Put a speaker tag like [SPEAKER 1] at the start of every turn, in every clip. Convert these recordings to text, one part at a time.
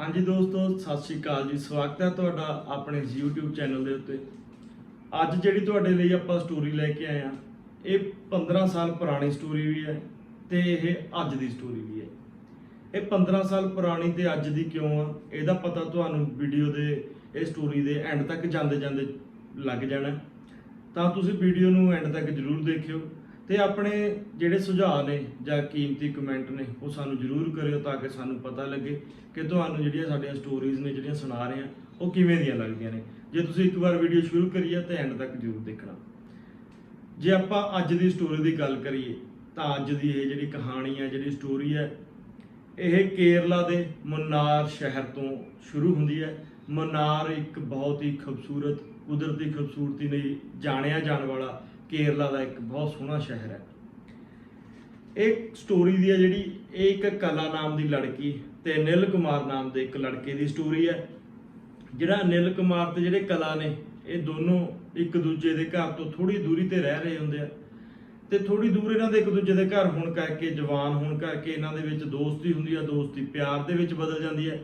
[SPEAKER 1] ਹਾਂਜੀ ਦੋਸਤੋ, ਸਤਿ ਸ਼੍ਰੀ ਅਕਾਲ ਜੀ। ਸਵਾਗਤ ਹੈ ਤੁਹਾਡਾ ਆਪਣੇ ਇਸ YouTube ਚੈਨਲ ਦੇ ਉੱਤੇ। ਅੱਜ ਜਿਹੜੀ ਤੁਹਾਡੇ ਲਈ ਆਪਾਂ ਸਟੋਰੀ ਲੈ ਕੇ ਆਏ ਆ ਇਹ 15 ਸਾਲ ਪੁਰਾਣੀ ਸਟੋਰੀ ਵੀ ਹੈ ਤੇ ਇਹ ਅੱਜ ਦੀ ਸਟੋਰੀ ਵੀ ਹੈ। ਇਹ 15 ਸਾਲ ਪੁਰਾਣੀ ਤੇ ਅੱਜ ਦੀ ਕਿਉਂ ਆ, ਇਹਦਾ ਪਤਾ ਤੁਹਾਨੂੰ ਵੀਡੀਓ ਦੇ, ਇਹ ਸਟੋਰੀ ਦੇ ਐਂਡ ਤੱਕ ਜਾਂਦੇ ਜਾਂਦੇ ਲੱਗ ਜਾਣਾ। ਤਾਂ ਤੁਸੀਂ ਵੀਡੀਓ ਨੂੰ ਐਂਡ ਤੱਕ ਜਰੂਰ ਦੇਖਿਓ। ਤੇ ਆਪਣੇ ਜਿਹੜੇ ਸੁਝਾਅ ਨੇ ਜਾਂ ਕੀਮਤੀ ਕਮੈਂਟ ਨੇ, ਉਹ ਸਾਨੂੰ ਜਰੂਰ ਕਰਿਓ ਤਾਂ ਕਿ ਸਾਨੂੰ ਪਤਾ ਲੱਗੇ ਕਿ ਤੁਹਾਨੂੰ ਜਿਹੜੀਆਂ ਸਾਡੀਆਂ ਸਟੋਰੀਜ਼ ਨੇ, ਜਿਹੜੀਆਂ ਸੁਣਾ ਰਹੇ ਆ ਉਹ ਕਿਵੇਂ ਦੀਆਂ ਲੱਗਦੀਆਂ ਨੇ। ਜੇ ਤੁਸੀਂ ਇੱਕ ਵਾਰ ਵੀਡੀਓ ਸ਼ੁਰੂ ਕਰੀ ਆ ਤਾਂ ਐਂਡ ਤੱਕ ਜਰੂਰ ਦੇਖਣਾ। ਜੇ ਆਪਾਂ ਅੱਜ ਦੀ ਸਟੋਰੀ ਦੀ ਗੱਲ ਕਰੀਏ, ਤਾਂ ਅੱਜ ਦੀ ਇਹ ਜਿਹੜੀ ਕਹਾਣੀ ਹੈ, ਜਿਹੜੀ ਸਟੋਰੀ ਹੈ, ਇਹ ਕੇਰਲਾ ਦੇ ਮਨਾਰ ਸ਼ਹਿਰ ਤੋਂ ਸ਼ੁਰੂ ਹੁੰਦੀ ਹੈ। ਮਨਾਰ ਇੱਕ ਬਹੁਤ ਹੀ ਖੂਬਸੂਰਤ, ਕੁਦਰਤੀ ਖੂਬਸੂਰਤੀ ਲਈ ਜਾਣਿਆ ਜਾਣ ਵਾਲਾ ਕੇਰਲਾ ਦਾ ਇੱਕ ਬਹੁਤ ਸੋਹਣਾ ਸ਼ਹਿਰ ਹੈ। ਇਹ ਸਟੋਰੀ ਦੀ ਹੈ ਜਿਹੜੀ, ਇਹ ਇੱਕ ਕਲਾ ਨਾਮ ਦੀ ਲੜਕੀ ਤੇ ਅਨਿਲ ਕੁਮਾਰ ਨਾਮ ਦੇ ਇੱਕ ਲੜਕੇ ਦੀ ਸਟੋਰੀ ਹੈ। ਜਿਹੜਾ ਅਨਿਲ ਕੁਮਾਰ ਤੇ ਜਿਹੜੇ ਕਲਾ ਨੇ, ਇਹ ਦੋਨੋਂ ਇੱਕ ਦੂਜੇ ਦੇ ਘਰ ਤੋਂ ਥੋੜੀ ਦੂਰੀ ਤੇ ਰਹਿ ਰਹੇ ਹੁੰਦੇ ਆ। ਤੇ ਥੋੜੀ ਦੂਰ ਇਹਨਾਂ ਦੇ ਇੱਕ ਦੂਜੇ ਦੇ ਘਰ ਹੋਣ ਕਰਕੇ, ਜਵਾਨ ਹੋਣ ਕਰਕੇ ਇਹਨਾਂ ਦੇ ਵਿੱਚ ਦੋਸਤੀ ਹੁੰਦੀ ਆ, ਦੋਸਤੀ ਪਿਆਰ ਦੇ ਵਿੱਚ ਬਦਲ ਜਾਂਦੀ ਹੈ।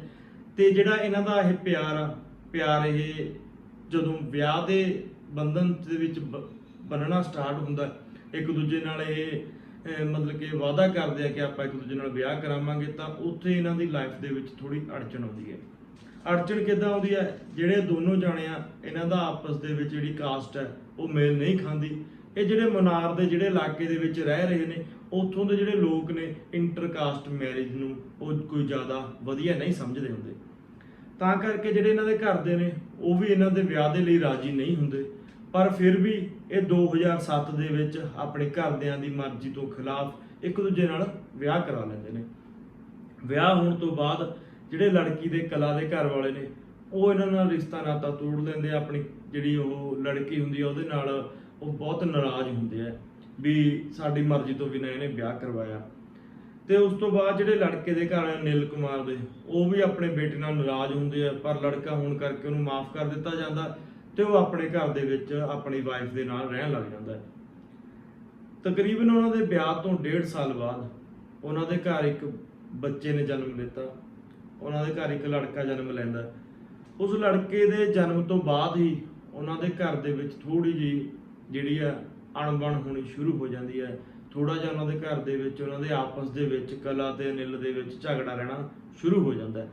[SPEAKER 1] ਤੇ ਜਿਹੜਾ ਇਹਨਾਂ ਦਾ ਇਹ ਪਿਆਰ ਆ, ਪਿਆਰ ਇਹ ਜਦੋਂ ਵਿਆਹ ਦੇ ਬੰਧਨ ਦੇ ਵਿੱਚ ਬ- ਬੰਨਣਾ ਸਟਾਰਟ ਹੁੰਦਾ। ਇੱਕ ਦੂਜੇ ਨਾਲ ਇਹ ਮਤਲਬ ਕਿ ਵਾਅਦਾ ਕਰਦੇ ਆ ਕਿ ਆਪਾਂ ਇੱਕ ਦੂਜੇ ਨਾਲ ਵਿਆਹ ਕਰਾਵਾਂਗੇ, ਤਾਂ ਉੱਥੇ ਇਹਨਾਂ ਦੀ ਲਾਈਫ ਦੇ ਵਿੱਚ ਥੋੜੀ ਅੜਚਣ ਆਉਂਦੀ ਹੈ। ਅੜਚਣ ਕਿੱਦਾਂ ਆਉਂਦੀ ਹੈ? ਜਿਹੜੇ ਦੋਨੋਂ ਜਾਣੇ ਆ, ਇਹਨਾਂ ਦਾ ਆਪਸ ਦੇ ਵਿੱਚ ਜਿਹੜੀ ਕਾਸਟ ਹੈ, ਉਹ ਮੇਲ ਨਹੀਂ ਖਾਂਦੀ। ਇਹ ਜਿਹੜੇ ਮਨਾਰ ਦੇ ਜਿਹੜੇ ਇਲਾਕੇ ਦੇ ਵਿੱਚ ਰਹਿ ਰਹੇ ਨੇ, ਉੱਥੋਂ ਦੇ ਜਿਹੜੇ ਲੋਕ ਨੇ ਇੰਟਰਕਾਸਟ ਮੈਰਿਜ ਨੂੰ ਉਹ ਕੋਈ ਜ਼ਿਆਦਾ ਵਧੀਆ ਨਹੀਂ ਸਮਝਦੇ ਹੁੰਦੇ। ਤਾਂ ਕਰਕੇ ਜਿਹੜੇ ਇਹਨਾਂ ਦੇ ਘਰ ਦੇ ਨੇ, ਉਹ ਵੀ ਇਹਨਾਂ ਦੇ ਵਿਆਹ ਦੇ ਲਈ ਰਾਜੀ ਨਹੀਂ ਹੁੰਦੇ। ਪਰ ਫਿਰ ਵੀ ਇਹ 2007 ਦੇ ਵਿੱਚ ਆਪਣੇ ਘਰਦਿਆਂ ਦੀ ਮਰਜ਼ੀ ਤੋਂ ਖਿਲਾਫ ਇੱਕ ਦੂਜੇ ਨਾਲ ਵਿਆਹ ਕਰਾ ਲੈਂਦੇ ਨੇ। ਵਿਆਹ ਹੋਣ ਤੋਂ ਬਾਅਦ ਜਿਹੜੇ ਲੜਕੀ ਦੇ ਕਲਾ ਦੇ ਘਰ ਵਾਲੇ ਨੇ, ਉਹ ਇਹਨਾਂ ਨਾਲ ਰਿਸ਼ਤਾ ਨਾਤਾ ਤੋੜ ਲੈਂਦੇ ਆ। ਆਪਣੀ ਜਿਹੜੀ ਉਹ ਲੜਕੀ ਹੁੰਦੀ ਆ, ਉਹਦੇ ਨਾਲ ਉਹ ਬਹੁਤ ਨਾਰਾਜ਼ ਹੁੰਦੇ ਆ ਵੀ ਸਾਡੀ ਮਰਜ਼ੀ ਤੋਂ ਬਿਨਾਂ ਇਹਨੇ ਵਿਆਹ ਕਰਵਾਇਆ। ਤੇ ਉਸ ਤੋਂ ਬਾਅਦ ਜਿਹੜੇ ਲੜਕੇ ਦੇ ਘਰ ਆ ਨਿਲ ਕੁਮਾਰ ਦੇ, ਉਹ ਵੀ ਆਪਣੇ ਬੇਟੇ ਨਾਲ ਨਾਰਾਜ਼ ਹੁੰਦੇ ਆ, ਪਰ ਲੜਕਾ ਹੋਣ ਕਰਕੇ ਉਹਨੂੰ ਮਾਫ ਕਰ ਦਿੱਤਾ ਜਾਂਦਾ। ਤੇ ਉਹ ਆਪਣੇ ਘਰ ਦੇ ਵਿੱਚ ਆਪਣੀ ਵਾਈਫ ਦੇ ਨਾਲ ਰਹਿਣ ਲੱਗ ਜਾਂਦਾ ਹੈ। ਤਕਰੀਬਨ ਉਹਨਾਂ ਦੇ ਵਿਆਹ ਤੋਂ 1.5 ਸਾਲ ਬਾਅਦ ਉਹਨਾਂ ਦੇ ਘਰ ਇੱਕ ਬੱਚੇ ਨੇ ਜਨਮ ਲਿੱਤਾ। ਉਹਨਾਂ ਦੇ ਘਰ ਇੱਕ ਲੜਕਾ ਜਨਮ ਲੈਂਦਾ ਉਸ ਲੜਕੇ ਦੇ ਜਨਮ ਤੋਂ ਬਾਅਦ ਹੀ ਉਹਨਾਂ ਦੇ ਘਰ ਦੇ ਵਿੱਚ ਥੋੜੀ ਜੀ ਜਿਹੜੀ ਆ ਅਣਬਣ ਹੋਣੀ ਸ਼ੁਰੂ ਹੋ ਜਾਂਦੀ ਹੈ। ਥੋੜਾ ਜਿਹਾ ਉਹਨਾਂ ਦੇ ਘਰ ਦੇ ਵਿੱਚ, ਉਹਨਾਂ ਦੇ ਆਪਸ ਦੇ ਵਿੱਚ, ਕਲਾ ਤੇ ਅਨਿਲ ਦੇ ਵਿੱਚ ਝਗੜਾ ਰਹਿਣਾ ਸ਼ੁਰੂ ਹੋ ਜਾਂਦਾ ਹੈ।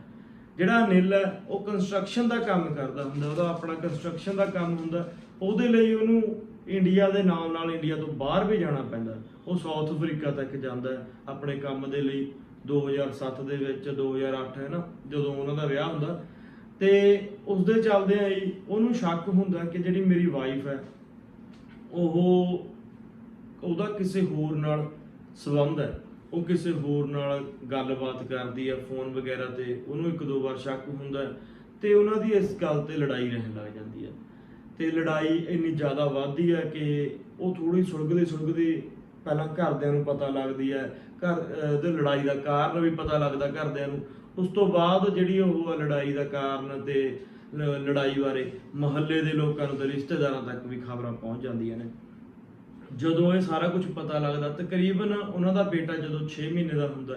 [SPEAKER 1] ਜਿਹੜਾ ਅਨਿਲ ਹੈ, ਉਹ ਕੰਸਟਰਕਸ਼ਨ ਦਾ ਕੰਮ ਕਰਦਾ ਹੁੰਦਾ, ਉਹਦਾ ਆਪਣਾ ਕੰਸਟਰਕਸ਼ਨ ਦਾ ਕੰਮ ਹੁੰਦਾ। ਉਹਦੇ ਲਈ ਉਹਨੂੰ ਇੰਡੀਆ ਦੇ ਨਾਲ ਨਾਲ ਇੰਡੀਆ ਤੋਂ ਬਾਹਰ ਵੀ ਜਾਣਾ ਪੈਂਦਾ। ਉਹ ਸਾਊਥ ਅਫਰੀਕਾ ਤੱਕ ਜਾਂਦਾ ਆਪਣੇ ਕੰਮ ਦੇ ਲਈ 2007 ਦੇ ਵਿੱਚ 2008 ਹੈ ਨਾ, ਜਦੋਂ ਉਹਨਾਂ ਦਾ ਵਿਆਹ ਹੁੰਦਾ। ਤੇ ਉਸ ਦੇ ਚੱਲਦਿਆਂ ਹੀ ਉਹਨੂੰ ਸ਼ੱਕ ਹੁੰਦਾ ਕਿ ਜਿਹੜੀ ਮੇਰੀ ਵਾਈਫ ਹੈ, ਉਹ ਉਹਦਾ ਕਿਸੇ ਹੋਰ ਨਾਲ ਸੰਬੰਧ ਹੈ। ਉਹ ਕਿਸੇ ਹੋਰ ਨਾਲ ਗੱਲਬਾਤ ਕਰਦੀ ਹੈ ਫੋਨ ਵਗੈਰਾ ਤੇ ਉਹਨੂੰ ਇੱਕ ਦੋ ਵਾਰ ਸ਼ੱਕ ਹੁੰਦਾ ਹੈ ਤੇ ਉਹਨਾਂ ਦੀ ਇਸ ਗੱਲ ਤੇ ਲੜਾਈ ਰਹਿਣ ਲੱਗ ਜਾਂਦੀ ਹੈ ਤੇ ਲੜਾਈ ਇੰਨੀ ਜ਼ਿਆਦਾ ਵੱਧਦੀ ਹੈ ਕਿ ਉਹ ਥੋੜੀ ਸੁਲਗਦੇ ਸੁਲਗਦੇ ਪਹਿਲਾਂ ਘਰਦਿਆਂ ਨੂੰ ਪਤਾ ਲੱਗਦੀ ਹੈ ਘਰ ਦੇ ਲੜਾਈ ਦਾ ਕਾਰਨ ਵੀ ਪਤਾ ਲੱਗਦਾ ਘਰਦਿਆਂ ਨੂੰ। ਉਸ ਤੋਂ ਬਾਅਦ ਜਿਹੜੀ ਉਹ ਆ ਲੜਾਈ ਦਾ ਕਾਰਨ ਤੇ ਲ- ਲੜਾਈ ਬਾਰੇ ਮਹੱਲੇ ਦੇ ਲੋਕਾਂ ਨੂੰ ਤੇ ਰਿਸ਼ਤੇਦਾਰਾਂ ਤੱਕ ਵੀ ਖਬਰਾਂ ਪਹੁੰਚ ਜਾਂਦੀਆਂ ਨੇ। ਜਦੋਂ ਇਹ ਸਾਰਾ ਕੁਝ ਪਤਾ ਲੱਗਦਾ, ਤਕਰੀਬਨ ਉਹਨਾਂ ਦਾ ਬੇਟਾ ਜਦੋਂ 6 ਮਹੀਨੇ ਦਾ ਹੁੰਦਾ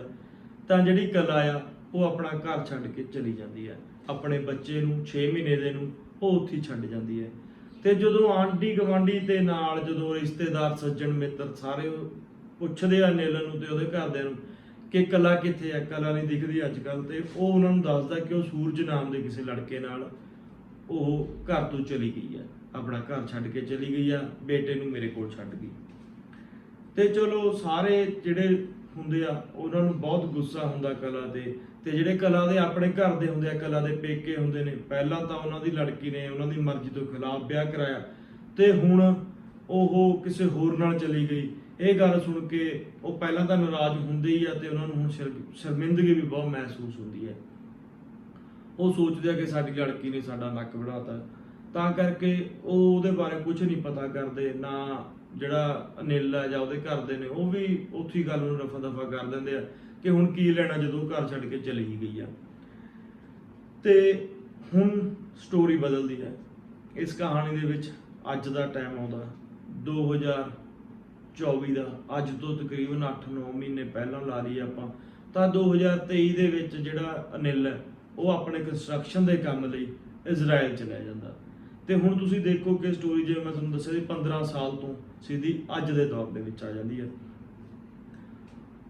[SPEAKER 1] ਤਾਂ ਜਿਹੜੀ ਕਲਾ ਆ, ਉਹ ਆਪਣਾ ਘਰ ਛੱਡ ਕੇ ਚਲੀ ਜਾਂਦੀ ਹੈ। ਆਪਣੇ ਬੱਚੇ ਨੂੰ 6 ਮਹੀਨੇ ਦੇ ਨੂੰ ਉਹ ਉੱਥੇ ਛੱਡ ਜਾਂਦੀ ਹੈ। ਤੇ ਜਦੋਂ ਆਂਟੀ ਗਵਾਂਡੀ ਤੇ ਨਾਲ ਜਦੋਂ ਰਿਸ਼ਤੇਦਾਰ, ਸੱਜਣ ਮਿੱਤਰ ਸਾਰੇ ਪੁੱਛਦੇ ਆ ਨੀਲਨ ਨੂੰ ਤੇ ਉਹਦੇ ਘਰਦਿਆਂ ਨੂੰ ਕਿ ਕਲਾ ਕਿੱਥੇ ਆ? ਕਲਾ ਨਹੀਂ ਦਿਖਦੀ ਅੱਜ ਕੱਲ ਤੇ ਉਹ ਉਹਨਾਂ ਨੂੰ ਦੱਸਦਾ ਕਿ ਉਹ ਸੂਰਜ ਨਾਮ ਦੇ ਕਿਸੇ ਲੜਕੇ ਨਾਲ ਉਹ ਘਰ ਤੋਂ ਚਲੀ ਗਈ ਹੈ। ਆਪਣਾ ਘਰ ਛੱਡ ਕੇ ਚਲੀ ਗਈ ਆ, ਬੇਟੇ ਨੂੰ ਮੇਰੇ ਕੋਲ ਛੱਡ ਗਈ। ਤੇ ਚਲੋ ਸਾਰੇ ਜਿਹੜੇ ਹੁੰਦੇ ਆ, ਉਹਨਾਂ ਨੂੰ ਬਹੁਤ ਗੁੱਸਾ ਹੁੰਦਾ ਕਲਾ ਤੇ ਤੇ ਜਿਹੜੇ ਕਲਾ ਦੇ ਆਪਣੇ ਘਰ ਦੇ ਹੁੰਦੇ ਆ, ਕਲਾ ਦੇ ਪੇਕੇ ਹੁੰਦੇ ਨੇ, ਪਹਿਲਾਂ ਤਾਂ ਉਹਨਾਂ ਦੀ ਲੜਕੀ ਨੇ ਉਹਨਾਂ ਦੀ ਮਰਜ਼ੀ ਤੋਂ ਖਿਲਾਫ ਵਿਆਹ ਕਰਾਇਆ। ਤੇ ਹੁਣ ਉਹ ਕਿਸੇ ਹੋਰ ਨਾਲ ਚਲੀ ਗਈ। ਇਹ ਗੱਲ ਸੁਣ ਕੇ ਉਹ ਪਹਿਲਾਂ ਤਾਂ ਨਾਰਾਜ਼ ਹੁੰਦੇ ਹੀ ਆ ਤੇ ਉਹਨਾਂ ਨੂੰ ਹੁਣ ਸ਼ਰ- ਸ਼ਰਮਿੰਦਗੀ ਵੀ ਬਹੁਤ ਮਹਿਸੂਸ ਹੁੰਦੀ ਹੈ। ਉਹ ਸੋਚਦੇ ਆ ਕਿ ਸਾਡੀ ਲੜਕੀ ਨੇ ਸਾਡਾ ਨੱਕ ਵੜਾਤਾ। ਤਾਂ ਕਰਕੇ ਉਹ ਉਹਦੇ ਬਾਰੇ ਕੁਝ ਨਹੀਂ ਪਤਾ ਕਰਦੇ, ਨਾ ਜਿਹੜਾ ਅਨਿਲ ਆ ਜਾਂ ਉਹਦੇ ਘਰ ਦੇ ਨੇ, ਉਹ ਵੀ ਉੱਥੀ ਗੱਲ ਨੂੰ ਰਫਾ ਦਫਾ ਕਰ ਦਿੰਦੇ ਆ ਕਿ ਹੁਣ ਕੀ ਲੈਣਾ ਜਦੋਂ ਉਹ ਘਰ ਛੱਡ ਕੇ ਚਲੀ ਗਈ ਆ। ਤੇ ਹੁਣ ਸਟੋਰੀ ਬਦਲਦੀ ਹੈ। ਇਸ ਕਹਾਣੀ ਦੇ ਵਿੱਚ ਅੱਜ ਦਾ ਟਾਈਮ ਆਉਂਦਾ। 2024 ਦਾ, ਅੱਜ ਤੋਂ ਤਕਰੀਬਨ 8-9 ਮਹੀਨੇ ਪਹਿਲਾਂ ਲਾ ਲਈ ਆਪਾਂ। ਤਾਂ 2023 ਦੇ ਵਿੱਚ ਜਿਹੜਾ ਅਨਿਲ ਹੈ, ਉਹ ਆਪਣੇ ਕੰਸਟਰਕਸ਼ਨ ਦੇ ਕੰਮ ਲਈ ਇਜ਼ਰਾਈਲ ਚਲਾ ਜਾਂਦਾ। ਤੇ ਹੁਣ ਤੁਸੀਂ ਦੇਖੋ ਕਿ ਸਟੋਰੀ ਜਿਵੇਂ ਮੈਂ ਤੁਹਾਨੂੰ ਦੱਸਿਆ ਸੀ 15 ਸਾਲ ਤੋਂ ਸਿੱਧੀ ਅੱਜ ਦੇ ਦੌਰ ਦੇ ਵਿੱਚ ਆ ਜਾਂਦੀ ਹੈ।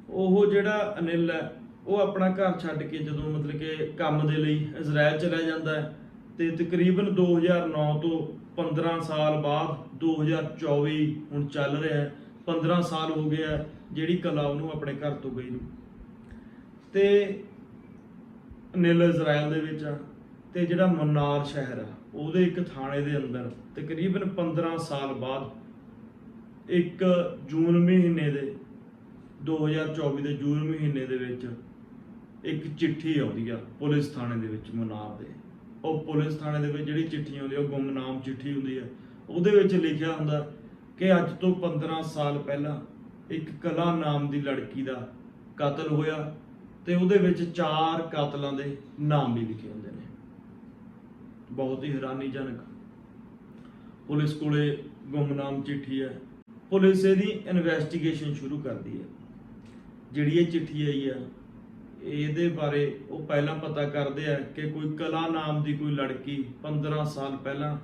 [SPEAKER 1] ਉਹ ਜਿਹੜਾ ਅਨਿਲ ਹੈ, ਉਹ ਆਪਣਾ ਘਰ ਛੱਡ ਕੇ ਜਦੋਂ ਮਤਲਬ ਕਿ ਕੰਮ ਦੇ ਲਈ ਇਜ਼ਰਾਈਲ ਚਲਾ ਜਾਂਦਾ ਹੈ ਤੇ ਤਕਰੀਬਨ 2009 ਤੋਂ 15 ਸਾਲ ਬਾਅਦ 2024 ਹੁਣ ਚੱਲ ਰਿਹਾ ਹੈ। 15 ਸਾਲ ਹੋ ਗਿਆ ਜਿਹੜੀ ਕਲਾ ਉਹਨੂੰ ਆਪਣੇ ਘਰ ਤੋਂ ਗਈ ਨੂੰ। ਤੇ ਅਨਿਲ ਇਜ਼ਰਾਈਲ ਦੇ ਵਿੱਚ ਆ ਤੇ ਜਿਹੜਾ ਮਨਾਰ ਸ਼ਹਿਰ ਆ ਉਹਦੇ ਇੱਕ ਥਾਣੇ ਦੇ ਅੰਦਰ ਤਕਰੀਬਨ 15 ਸਾਲ ਬਾਅਦ, ਇੱਕ ਜੂਨ ਮਹੀਨੇ ਦੇ 2024 ਦੇ ਜੂਨ ਮਹੀਨੇ ਦੇ ਵਿੱਚ ਇੱਕ ਚਿੱਠੀ ਆਉਂਦੀ ਆ ਪੁਲਿਸ ਥਾਣੇ ਦੇ ਵਿੱਚ ਮਨਾਰ ਦੇ। ਉਹ ਪੁਲਿਸ ਥਾਣੇ ਦੇ ਵਿੱਚ ਜਿਹੜੀ ਚਿੱਠੀ ਆਉਂਦੀ ਉਹ ਗੁੰਮਨਾਮ ਚਿੱਠੀ ਹੁੰਦੀ ਆ। ਉਹਦੇ ਵਿੱਚ ਲਿਖਿਆ ਹੁੰਦਾ ਕਿ ਅੱਜ ਤੋਂ 15 ਸਾਲ ਪਹਿਲਾਂ ਇੱਕ ਕਲਾ ਨਾਮ ਦੀ ਲੜਕੀ ਦਾ ਕਤਲ ਹੋਇਆ ਤੇ ਉਹਦੇ ਵਿੱਚ ਚਾਰ ਕਾਤਲਾਂ ਦੇ ਨਾਮ ਵੀ ਲਿਖੇ ਹੁੰਦੇ ਨੇ। ਬਹੁਤ ਹੀ ਹੈਰਾਨੀਜਨਕ। ਪੁਲਿਸ ਕੋਲੇ ਗੁੰਮਨਾਮ ਚਿੱਠੀ ਹੈ। ਪੁਲਿਸ ਇਹਦੀ ਇਨਵੈਸਟੀਗੇਸ਼ਨ ਸ਼ੁਰੂ ਕਰਦੀ ਹੈ। ਜਿਹੜੀ ਇਹ ਚਿੱਠੀ ਆਈ ਹੈ, ਇਹਦੇ ਬਾਰੇ ਉਹ ਪਹਿਲਾਂ ਪਤਾ ਕਰਦੇ ਆ ਕਿ ਕੋਈ ਕਲਾ ਨਾਮ ਦੀ ਕੋਈ ਲੜਕੀ 15 ਸਾਲ ਪਹਿਲਾਂ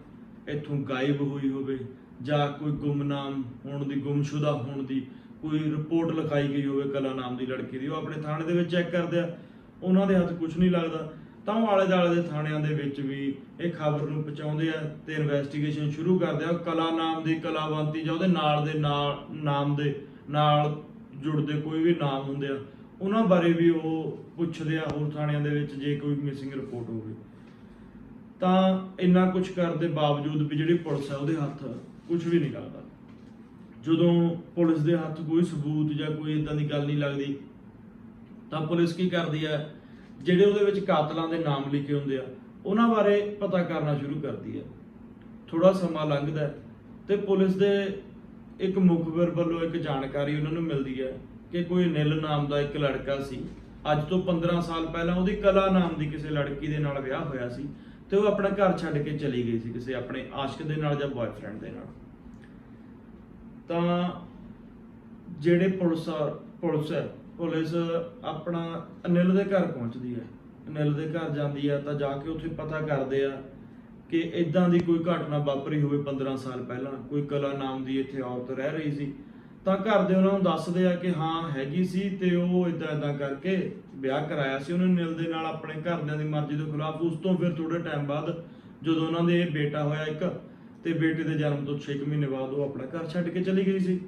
[SPEAKER 1] ਇੱਥੋਂ ਗਾਇਬ ਹੋਈ ਹੋਵੇ ਜਾਂ ਕੋਈ ਗੁੰਮਨਾਮ ਹੋਣ ਦੀ, ਗੁੰਮਸ਼ੁਦਾ ਹੋਣ ਦੀ ਕੋਈ ਰਿਪੋਰਟ ਲਿਖਾਈ ਗਈ ਹੋਵੇ ਕਲਾ ਨਾਮ ਦੀ ਲੜਕੀ ਦੀ। ਉਹ ਆਪਣੇ ਥਾਣੇ ਦੇ ਵਿੱਚ ਚੈੱਕ ਕਰਦੇ ਆ। ਉਹਨਾਂ ਦੇ ਹੱਥ ਕੁਝ ਨਹੀਂ ਲੱਗਦਾ। ਤਾਂ ਉਹ ਆਲੇ ਦਾਲੇ ਦੇ ਥਾਣਿਆਂ ਦੇ ਵਿੱਚ ਵੀ ਇਹ ਖਬਰ ਨੂੰ ਪਹੁੰਚਾਉਂਦੇ ਆ ਤੇ ਇਨਵੈਸਟੀਗੇਸ਼ਨ ਸ਼ੁਰੂ ਕਰਦੇ ਆ। ਕਲਾ ਨਾਮ ਦੀ ਕਲਾਵੰਤੀ ਜਾਂ ਉਹਦੇ ਨਾਲ ਦੇ ਨਾਲ, ਨਾਮ ਦੇ ਨਾਲ ਜੁੜਦੇ ਕੋਈ ਵੀ ਨਾਮ ਹੁੰਦੇ ਆ, ਉਹਨਾਂ ਬਾਰੇ ਵੀ ਉਹ ਪੁੱਛਦੇ ਆ ਹੋਰ ਥਾਣਿਆਂ ਦੇ ਵਿੱਚ ਜੇ ਕੋਈ ਮਿਸਿੰਗ ਰਿਪੋਰਟ ਹੋਵੇ। ਤਾਂ ਇੰਨਾ ਕੁਝ ਕਰਨ ਦੇ ਬਾਵਜੂਦ ਵੀ ਜਿਹੜੀ ਪੁਲਿਸ ਹੈ ਉਹਦੇ ਹੱਥ ਕੁਝ ਵੀ ਨਹੀਂ ਲੱਗਦਾ। ਜਦੋਂ ਪੁਲਿਸ ਦੇ ਹੱਥ ਕੋਈ ਸਬੂਤ ਜਾਂ ਕੋਈ ਇਦਾਂ ਦੀ ਗੱਲ ਨਹੀਂ ਲੱਗਦੀ, ਤਾਂ ਪੁਲਿਸ ਕੀ ਕਰਦੀ ਹੈ ਜਿਹੜੇ ਉਹਦੇ ਵਿੱਚ ਕਾਤਲਾਂ ਦੇ ਨਾਮ ਲਿਖੇ ਹੁੰਦੇ ਆ, ਉਹਨਾਂ ਬਾਰੇ ਪਤਾ ਕਰਨਾ ਸ਼ੁਰੂ ਕਰਦੀ ਹੈ ਥੋੜਾ ਸਮਾਂ ਲੰਘਦਾ ਹੈ ਤੇ ਪੁਲਿਸ ਦੇ ਇੱਕ ਮੁਖਬਰ ਵੱਲੋਂ ਇੱਕ ਜਾਣਕਾਰੀ ਉਹਨਾਂ ਨੂੰ ਮਿਲਦੀ ਹੈ ਕਿ ਕੋਈ ਨਿਲ ਨਾਮ ਦਾ ਇੱਕ ਲੜਕਾ ਸੀ। ਅੱਜ ਤੋਂ 15 ਸਾਲ ਪਹਿਲਾਂ ਉਹਦੀ ਕਲਾ ਨਾਮ ਦੀ ਕਿਸੇ ਲੜਕੀ ਦੇ ਨਾਲ ਵਿਆਹ ਹੋਇਆ ਸੀ ਤੇ ਉਹ ਆਪਣਾ ਘਰ ਛੱਡ ਕੇ ਚਲੀ ਗਈ ਸੀ ਕਿਸੇ ਆਪਣੇ ਆਸ਼ਕ ਦੇ ਨਾਲ ਜਾਂ ਬॉयਫ੍ਰੈਂਡ ਦੇ ਨਾਲ। ਤਾਂ ਜਿਹੜੇ ਪੁਲਿਸ ਆ ਪੁਲਿਸ ਹੈ ਪੁਲਿਸ ਆਪਣਾ ਅਨਿਲ ਦੇ ਘਰ ਪਹੁੰਚਦੀ ਹੈ। ਅਨਿਲ ਦੇ ਘਰ ਜਾਂਦੀ ਆ ਤਾਂ ਜਾ ਕੇ ਉੱਥੇ ਪਤਾ ਕਰਦੇ ਆ ਕਿ ਇਦਾਂ ਦੀ ਕੋਈ ਘਟਨਾ ਵਾਪਰੀ ਹੋਵੇ 15 ਸਾਲ ਪਹਿਲਾਂ, ਕੋਈ ਕਲਾ ਨਾਮ ਦੀ ਇੱਥੇ ਔਰਤ ਰਹਿ ਰਹੀ ਸੀ। ਤਾਂ ਘਰ ਦੇ ਉਹਨਾਂ ਨੂੰ ਦੱਸਦੇ ਆ ਕਿ ਹਾਂ, ਹੈਗੀ ਸੀ ਤੇ ਉਹ ਇਦਾਂ ਇਦਾਂ ਕਰਕੇ ਵਿਆਹ ਕਰਾਇਆ ਸੀ। ਉਹਨੇ ਨਿਲ ਦੇ ਨਾਲ ਆਪਣੇ ਘਰਦਿਆਂ ਦੀ ਮਰਜ਼ੀ ਦੇ ਖਿਲਾਫ। ਉਸ ਤੋਂ ਫਿਰ ਥੋੜੇ ਟਾਈਮ ਬਾਅਦ ਜਦੋਂ ਉਹਨਾਂ ਦੇ ਬੇਟਾ ਹੋਇਆ ਇੱਕ, ਤੇ ਬੇਟੇ ਦੇ ਜਨਮ ਤੋਂ 6 ਮਹੀਨੇ ਬਾਅਦ ਉਹ ਆਪਣਾ ਘਰ ਛੱਡ ਕੇ ਚਲੀ ਗਈ ਸੀ।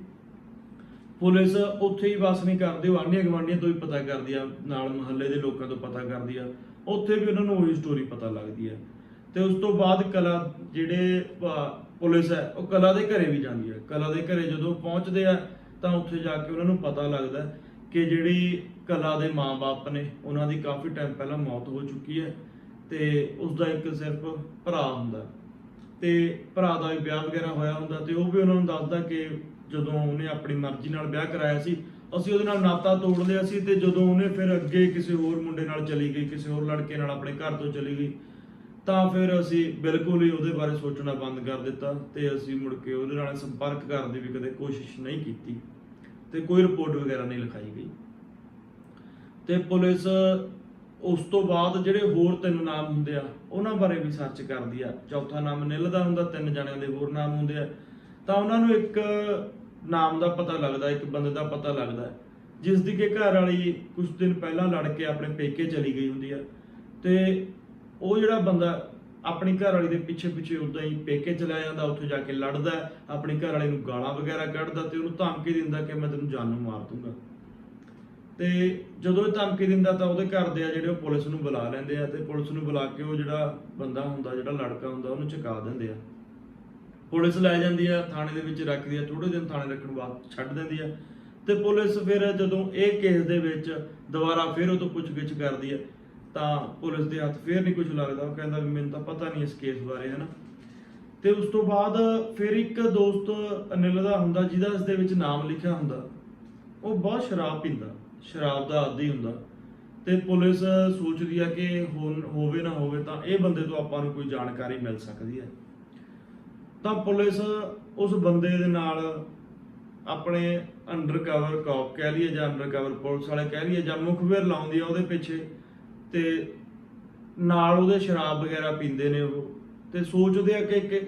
[SPEAKER 1] ਪੁਲਿਸ ਉੱਥੇ ਹੀ ਬਸ ਨਹੀਂ ਕਰਦੀ, ਉਹ ਆਂਢੀਆਂ ਗੁਆਂਢੀਆਂ ਤੋਂ ਵੀ ਪਤਾ ਕਰਦੀ ਆ, ਨਾਲ ਮੁਹੱਲੇ ਦੇ ਲੋਕਾਂ ਤੋਂ ਪਤਾ ਕਰਦੀ ਆ, ਉੱਥੇ ਵੀ ਉਹਨਾਂ ਨੂੰ ਉਹੀ ਸਟੋਰੀ ਪਤਾ ਲੱਗਦੀ ਆ। ਤੇ ਉਸ ਤੋਂ ਬਾਅਦ ਕਲਾ ਜਿਹੜੇ ਪੁਲਿਸ ਹੈ, ਉਹ ਕਲਾ ਦੇ ਘਰੇ ਵੀ ਜਾਂਦੀ ਹੈ ਕਲਾ ਦੇ ਘਰੇ ਜਦੋਂ ਪਹੁੰਚਦੇ ਆ, ਤਾਂ ਉੱਥੇ ਜਾ ਕੇ ਉਹਨਾਂ ਨੂੰ ਪਤਾ ਲੱਗਦਾ ਕਿ ਜਿਹੜੀ ਕਲਾ ਦੇ ਮਾਪੇ ਨੇ, ਉਹਨਾਂ ਦੀ ਕਾਫੀ ਟਾਈਮ ਪਹਿਲਾਂ ਮੌਤ ਹੋ ਚੁੱਕੀ ਹੈ ਤੇ ਉਸ ਦਾ ਇੱਕ ਸਿਰਫ ਭਰਾ ਹੁੰਦਾ। ਤੇ ਭਰਾ ਦਾ ਵੀ ਵਿਆਹ ਵਗੈਰਾ ਹੋਇਆ ਹੁੰਦਾ ਤੇ ਉਹ ਵੀ ਉਹਨਾਂ ਨੂੰ ਦੱਸਦਾ ਕਿ ਜਦੋਂ ਉਹਨੇ ਆਪਣੀ ਮਰਜ਼ੀ ਨਾਲ ਵਿਆਹ ਕਰਾਇਆ ਸੀ, ਅਸੀਂ ਉਹਦੇ ਨਾਲ ਨਾਤਾ ਤੋੜ ਲਿਆ ਸੀ ਤੇ ਜਦੋਂ ਉਹਨੇ ਫਿਰ ਅੱਗੇ ਕਿਸੇ ਹੋਰ ਮੁੰਡੇ ਨਾਲ ਚਲੀ ਗਈ, ਕਿਸੇ ਹੋਰ ਲੜਕੇ ਨਾਲ ਆਪਣੇ ਘਰ ਤੋਂ ਚਲੀ ਗਈ, ਤਾਂ ਫਿਰ ਅਸੀਂ ਬਿਲਕੁਲ ਹੀ ਉਹਦੇ ਬਾਰੇ ਸੋਚਣਾ ਬੰਦ ਕਰ ਦਿੱਤਾ ਤੇ ਅਸੀਂ ਮੁੜ ਕੇ ਉਹਦੇ ਨਾਲ ਸੰਪਰਕ ਕਰਨ ਦੀ ਵੀ ਕਦੇ ਕੋਸ਼ਿਸ਼ ਨਹੀਂ ਕੀਤੀ ਤੇ ਕੋਈ ਰਿਪੋਰਟ ਵਗੈਰਾ ਨਹੀਂ ਲਿਖਾਈ ਗਈ। ਤੇ ਪੁਲਿਸ ਉਸ ਤੋਂ ਬਾਅਦ ਜਿਹੜੇ ਹੋਰ ਤਿੰਨ ਨਾਮ ਹੁੰਦੇ ਆ, ਉਹਨਾਂ ਬਾਰੇ ਵੀ ਸਰਚ ਕਰਦੀ ਆ। ਚੌਥਾ ਨਾਮ ਨਿਲ ਦਾ ਹੁੰਦਾ, ਤਿੰਨ ਜਣਿਆਂ ਦੇ ਹੋਰ ਨਾਮ ਹੁੰਦੇ ਆ। ਤਾਂ ਉਹਨਾਂ ਨੂੰ ਇੱਕ ਨਾਮ ਦਾ ਪਤਾ ਲੱਗਦਾ, ਇੱਕ ਬੰਦੇ ਦਾ ਪਤਾ ਲੱਗਦਾ। ਜਿਸ ਦੀ ਕਿ ਘਰ ਵਾਲੀ ਕੁਝ ਦਿਨ ਪਹਿਲਾਂ ਲੜ ਕੇ ਆਪਣੇ ਪੇਕੇ ਚਲੀ ਗਈ ਹੁੰਦੀ ਆ। ਤੇ ਉਹ ਜਿਹੜਾ ਬੰਦਾ ਆਪਣੀ ਘਰ ਵਾਲੀ ਦੇ ਪਿੱਛੇ ਪਿੱਛੇ ਉਦਾਂ ਹੀ ਪੇਕੇ ਚਲਾ ਜਾਂਦਾ, ਉੱਥੇ ਜਾ ਕੇ ਲੜਦਾ, ਆਪਣੀ ਘਰ ਵਾਲੀ ਨੂੰ ਗਾਲਾਂ ਵਗੈਰਾ ਕੱਢਦਾ ਤੇ ਉਹਨੂੰ ਧਮਕੀ ਦਿੰਦਾ ਕਿ ਮੈਂ ਤੈਨੂੰ ਜਾਨ ਨੂੰ ਮਾਰ ਦੂੰਗਾ। ਤੇ ਜਦੋਂ ਇਹ ਧਮਕੀ ਦਿੰਦਾ ਤਾਂ ਉਹਦੇ ਘਰ ਦੇ ਆ ਜਿਹੜੇ ਉਹ ਪੁਲਿਸ ਨੂੰ ਬੁਲਾ ਲੈਂਦੇ ਆ ਤੇ ਪੁਲਿਸ ਨੂੰ ਬੁਲਾ ਕੇ ਉਹ ਜਿਹੜਾ ਬੰਦਾ ਹੁੰਦਾ, ਜਿਹੜਾ ਲੜਕਾ ਹੁੰਦਾ, ਉਹਨੂੰ ਚੁਕਾ ਦਿੰਦੇ ਆ। ਪੁਲਿਸ ਲੈ ਜਾਂਦੀ ਆ, ਥਾਣੇ ਦੇ ਵਿੱਚ ਰੱਖਦੀ ਆ ਥੋੜੇ ਦਿਨ ਥਾਣੇ ਰੱਖਣ ਬਾਅਦ ਛੱਡ ਦਿੰਦੀ ਆ। ਤੇ ਪੁਲਿਸ ਫਿਰ ਜਦੋਂ ਇਹ ਕੇਸ ਦੇ ਵਿੱਚ ਦੁਬਾਰਾ ਫਿਰ ਉਹ ਤੋਂ ਪੁੱਛਗਿੱਛ ਕਰਦੀ ਆ, ਤਾਂ ਪੁਲਿਸ ਦੇ ਹੱਥ ਫਿਰ ਨਹੀਂ ਕੁਝ ਲੱਗਦਾ। ਉਹ ਕਹਿੰਦਾ ਵੀ ਮੈਨੂੰ ਤਾਂ ਪਤਾ ਨਹੀਂ ਇਸ ਕੇਸ ਬਾਰੇ, ਹਨਾ। ਤੇ ਉਸ ਤੋਂ ਬਾਅਦ ਫਿਰ ਇੱਕ ਦੋਸਤ ਅਨਿਲ ਦਾ ਹੁੰਦਾ, ਜਿਹਦਾ ਇਸ ਦੇ ਵਿੱਚ ਨਾਮ ਲਿਖਿਆ ਹੁੰਦਾ, ਉਹ ਬਹੁਤ ਸ਼ਰਾਬ ਪੀਂਦਾ, ਸ਼ਰਾਬ ਦਾ ਆਦੀ ਹੁੰਦਾ। ਤੇ ਪੁਲਿਸ ਸੋਚਦੀ ਆ ਕਿ ਹੋਵੇ ਨਾ ਹੋਵੇ ਤਾਂ ਇਹ ਬੰਦੇ ਤੋਂ ਆਪਾਂ ਨੂੰ ਕੋਈ ਜਾਣਕਾਰੀ ਮਿਲ ਸਕਦੀ ਹੈ ਤਾਂ ਪੁਲਿਸ ਉਸ ਬੰਦੇ ਦੇ ਨਾਲ ਆਪਣੇ ਅੰਡਰਕਵਰ ਕੌਪ ਕਹਿ ਲਈਏ ਜਾਂ ਅੰਡਰਕਵਰ ਪੁਲਿਸ ਵਾਲੇ ਕਹਿ ਲਈਏ ਜਾਂ ਮੁਖਬਰ ਲਾਉਂਦੀ ਆ ਉਹਦੇ ਪਿੱਛੇ ਤੇ ਨਾਲ ਉਹਦੇ ਸ਼ਰਾਬ ਵਗੈਰਾ ਪੀਂਦੇ ਨੇ ਉਹ ਤੇ ਸੋਚਦੇ ਆ ਕਿ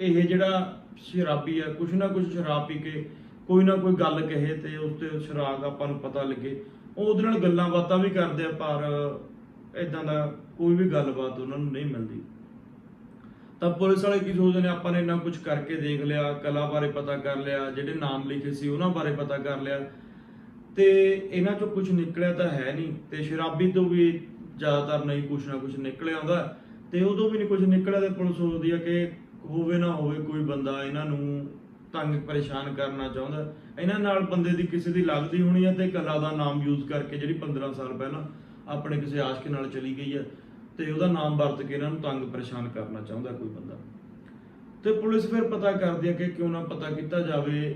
[SPEAKER 1] ਇਹ ਜਿਹੜਾ ਸ਼ਰਾਬੀ ਆ, ਕੁਛ ਨਾ ਕੁਛ ਸ਼ਰਾਬ ਪੀ ਕੇ ਕੋਈ ਨਾ ਕੋਈ ਗੱਲ ਕਹੇ ਤੇ ਉਸ ਤੇ ਸ਼ਰਾਬ ਆਪਾਂ ਨੂੰ ਪਤਾ ਲੱਗੇ। ਉਹ ਉਹਦੇ ਨਾਲ ਗੱਲਾਂ ਬਾਤਾਂ ਵੀ ਕਰਦੇ ਆ, ਪਰ ਇਦਾਂ ਦਾ ਕੋਈ ਵੀ ਗੱਲਬਾਤ ਉਹਨਾਂ ਨੂੰ ਨਹੀਂ ਮਿਲਦੀ। ਤਾਂ ਪੁਲਿਸ ਵਾਲੇ ਕੀ ਸੋਚਦੇ ਨੇ? ਆਪਾਂ ਨੇ ਇੰਨਾ ਕੁਝ ਕਰਕੇ ਦੇਖ ਲਿਆ, ਕਲਾ ਬਾਰੇ ਪਤਾ ਕਰ ਲਿਆ, ਜਿਹੜੇ ਨਾਮ ਲਿਖੇ ਸੀ ਉਹਨਾਂ ਬਾਰੇ ਪਤਾ ਕਰ ਲਿਆ। ਤੇ ਇਹਨਾਂ ਚੋਂ ਕੁਝ ਨਿਕਲਿਆ ਤਾਂ ਹੈ ਨਹੀਂ ਤੇ ਸ਼ਰਾਬੀ ਤੋਂ ਵੀ ਜ਼ਿਆਦਾਤਰ ਨਹੀਂ ਕੁਝ ਨਾ ਕੁਝ ਨਿਕਲਿਆ ਆਉਂਦਾ ਤੇ ਉਦੋਂ ਵੀ ਨਹੀਂ ਕੁਝ ਨਿਕਲਿਆ ਤੇ ਪੁਲਿਸ ਸੋਚਦੀ ਆ ਕਿ ਹੋਵੇ ਨਾ ਹੋਵੇ ਕੋਈ ਬੰਦਾ ਇਹਨਾਂ ਨੂੰ ਤੰਗ ਪਰੇਸ਼ਾਨ ਕਰਨਾ ਚਾਹੁੰਦਾ। ਇਹਨਾਂ ਨਾਲ ਬੰਦੇ ਦੀ ਕਿਸੇ ਦੀ ਲੱਗਦੀ ਹੋਣੀ ਆ ਤੇ ਕਲਾ ਦਾ ਨਾਮ ਯੂਜ਼ ਕਰਕੇ ਜਿਹੜੀ 15 ਸਾਲ ਪਹਿਲਾਂ ਆਪਣੇ ਕਿਸੇ ਆਸ਼ਕ ਨਾਲ ਚਲੀ ਗਈ ਆ। ਤੇ ਉਹਦਾ ਨਾਮ ਵਰਤ ਕੇ ਇਹਨਾਂ ਨੂੰ ਤੰਗ ਪਰੇਸ਼ਾਨ ਕਰਨਾ ਚਾਹੁੰਦਾ ਕੋਈ ਬੰਦਾ। ਤੇ ਪੁਲਿਸ ਫਿਰ ਪਤਾ ਕਰਦੀ ਹੈ ਕਿ ਕਿਉਂ ਨਾ ਪਤਾ ਕੀਤਾ ਜਾਵੇ